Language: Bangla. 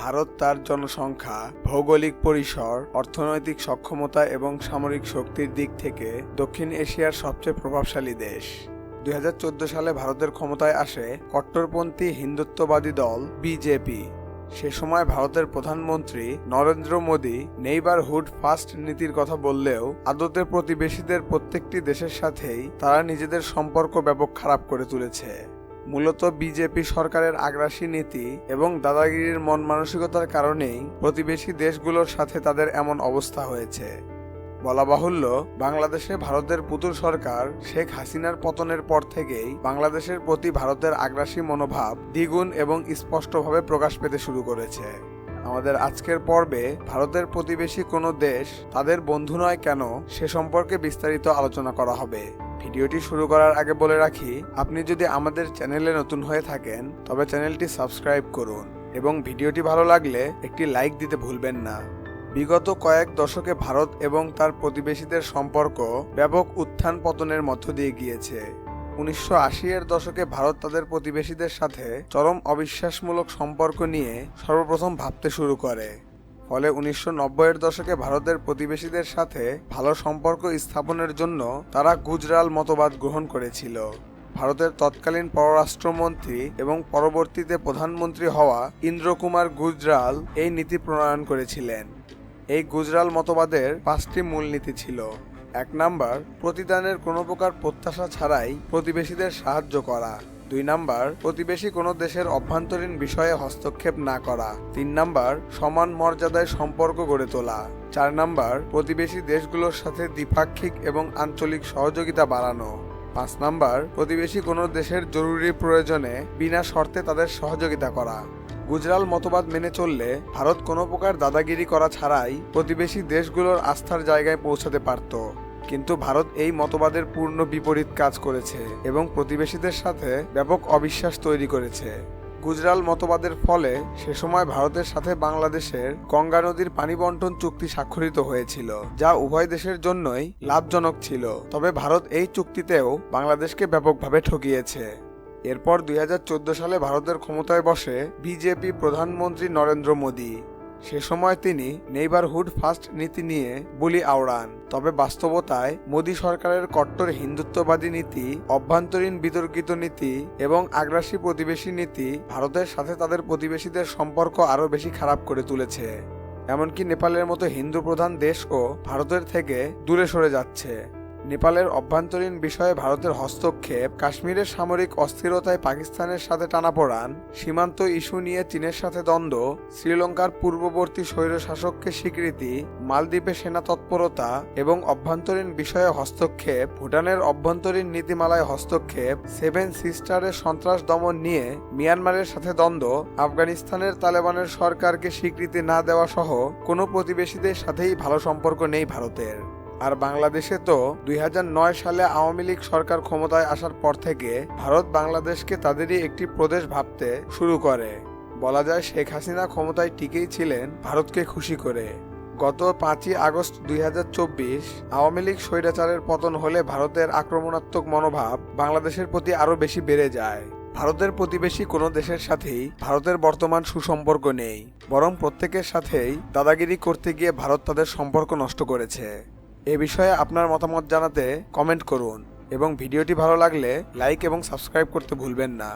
ভারত তার জনসংখ্যা, ভৌগোলিক পরিসর, অর্থনৈতিক সক্ষমতা এবং সামরিক শক্তির দিক থেকে দক্ষিণ এশিয়ার সবচেয়ে প্রভাবশালী দেশ। দু হাজার চোদ্দ সালে ভারতের ক্ষমতায় আসে কট্টরপন্থী হিন্দুত্ববাদী দল বিজেপি। সে সময় ভারতের প্রধানমন্ত্রী নরেন্দ্র মোদী নেইবারহুড ফার্স্ট নীতির কথা বললেও আদতে প্রতিবেশীদের প্রত্যেকটি দেশের সাথেই তারা নিজেদের সম্পর্ক ব্যাপক খারাপ করে তুলেছে। মূলত বিজেপি সরকারের আগ্রাসী নীতি এবং দাদাগিরির মন মানসিকতার কারণেই প্রতিবেশী দেশগুলোর সাথে তাদের এমন অবস্থা হয়েছে। বলা বাহুল্য, বাংলাদেশে ভারতের পুতুল সরকার শেখ হাসিনার পতনের পর থেকেই বাংলাদেশের প্রতি ভারতের আগ্রাসী মনোভাব দ্বিগুণ এবং স্পষ্টভাবে প্রকাশ পেতে শুরু করেছে। আমাদের আজকের পর্বে ভারতের প্রতিবেশী কোনো দেশ তাদের বন্ধু নয় কেন সে সম্পর্কে বিস্তারিত আলোচনা করা হবে। ভিডিওটি শুরু করার আগে বলে রাখি, আপনি যদি আমাদের চ্যানেলে নতুন হয়ে থাকেন, তবে চ্যানেলটি সাবস্ক্রাইব করুন এবং ভিডিওটি ভালো লাগলে একটি লাইক দিতে ভুলবেন না। বিগত কয়েক দশকে ভারত এবং তার প্রতিবেশীদের সম্পর্ক ব্যাপক উত্থান পতনের মধ্য দিয়ে গিয়েছে। উনিশশো আশি এর দশকে ভারত তাদের প্রতিবেশীদের সাথে চরম অবিশ্বাসমূলক সম্পর্ক নিয়ে সর্বপ্রথম ভাবতে শুরু করে। ফলে উনিশশো এর দশকে ভারতের প্রতিবেশীদের সাথে ভালো সম্পর্ক স্থাপনের জন্য তারা গুজরাল মতবাদ গ্রহণ করেছিল। ভারতের তৎকালীন পররাষ্ট্রমন্ত্রী এবং পরবর্তীতে প্রধানমন্ত্রী হওয়া ইন্দ্রকুমার গুজরাল এই নীতি প্রণয়ন করেছিলেন। এই গুজরাল মতবাদের পাঁচটি মূলনীতি ছিল। এক নাম্বার, প্রতিদানের কোনো প্রকার প্রত্যাশা ছাড়াই প্রতিবেশীদের সাহায্য করা। দুই নাম্বার, প্রতিবেশী কোনো দেশের অভ্যন্তরীণ বিষয়ে হস্তক্ষেপ না করা। তিন নাম্বার, সমান মর্যাদায় সম্পর্ক গড়ে তোলা। চার নাম্বার, প্রতিবেশী দেশগুলোর সাথে দ্বিপাক্ষিক এবং আঞ্চলিক সহযোগিতা বাড়ানো। পাঁচ নাম্বার, প্রতিবেশী কোনো দেশের জরুরি প্রয়োজনে বিনা শর্তে তাদের সহযোগিতা করা। গুজরাল মতবাদ মেনে চললে ভারত কোনো প্রকার দাদাগিরি করা ছাড়াই প্রতিবেশী দেশগুলোর আস্থার জায়গায় পৌঁছাতে পারত। কিন্তু ভারত এই মতবাদের পূর্ণ বিপরীত কাজ করেছে এবং প্রতিবেশীদের সাথে ব্যাপক অবিশ্বাস তৈরি করেছে। গুজরাল মতবাদের ফলে সে সময় ভারতের সাথে বাংলাদেশের গঙ্গা নদীর পানি বন্টন চুক্তি স্বাক্ষরিত হয়েছিল, যা উভয় দেশের জন্যই লাভজনক ছিল। তবে ভারত এই চুক্তিতেও বাংলাদেশকে ব্যাপকভাবে ঠকিয়েছে। এরপর দুই হাজার চোদ্দ সালে ভারতের ক্ষমতায় বসে বিজেপি প্রধানমন্ত্রী নরেন্দ্র মোদী। সে সময় তিনি নেইবারহুড ফার্স্ট নীতি নিয়ে বলি আওড়ান। তবে বাস্তবতায় মোদী সরকারের কট্টর হিন্দুত্ববাদী নীতি, অভ্যন্তরীণ বিতর্কিত নীতি এবং আগ্রাসী প্রতিবেশী নীতি ভারতের সাথে তাদের প্রতিবেশীদের সম্পর্ক আরও বেশি খারাপ করে তুলেছে। এমনকি নেপালের মতো হিন্দু প্রধান দেশও ভারতের থেকে দূরে সরে যাচ্ছে। নেপালের অভ্যন্তরীণ বিষয়ে ভারতের হস্তক্ষেপ, কাশ্মীরের সামরিক অস্থিরতায় পাকিস্তানের সাথে টানাপোড়ান, সীমান্ত ইস্যু নিয়ে চীনের সাথে দ্বন্দ্ব, শ্রীলঙ্কার পূর্ববর্তী স্বৈরশাসককে স্বীকৃতি, মালদ্বীপে সেনা তৎপরতা এবং অভ্যন্তরীণ বিষয়ে হস্তক্ষেপ, ভুটানের অভ্যন্তরীণ নীতিমালায় হস্তক্ষেপ, সেভেন সিস্টারের সন্ত্রাস দমন নিয়ে মিয়ানমারের সাথে দ্বন্দ্ব, আফগানিস্তানের তালেবানের সরকারকে স্বীকৃতি না দেওয়া সহ কোনো প্রতিবেশীদের সাথেই ভালো সম্পর্ক নেই ভারতের। আর বাংলাদেশে তো দুই হাজার নয় সালে আওয়ামী লীগ সরকার ক্ষমতায় আসার পর থেকে ভারত বাংলাদেশকে তাদেরই একটি প্রদেশ ভাবতে শুরু করে। বলা যায় শেখ হাসিনা ক্ষমতায় টিকেই ছিলেন ভারতকে খুশি করে। গত পাঁচই আগস্ট দুই হাজার চব্বিশ আওয়ামী লীগ স্বৈরাচারের পতন হলে ভারতের আক্রমণাত্মক মনোভাব বাংলাদেশের প্রতি আরও বেশি বেড়ে যায়। ভারতের প্রতিবেশী কোনো দেশের সাথেই ভারতের বর্তমান সুসম্পর্ক নেই, বরং প্রত্যেকের সাথেই দাদাগিরি করতে গিয়ে ভারত তাদের সম্পর্ক নষ্ট করেছে। এ বিষয়ে আপনার মতামত জানাতে কমেন্ট করুন এবং ভিডিওটি ভালো লাগলে লাইক এবং সাবস্ক্রাইব করতে ভুলবেন না।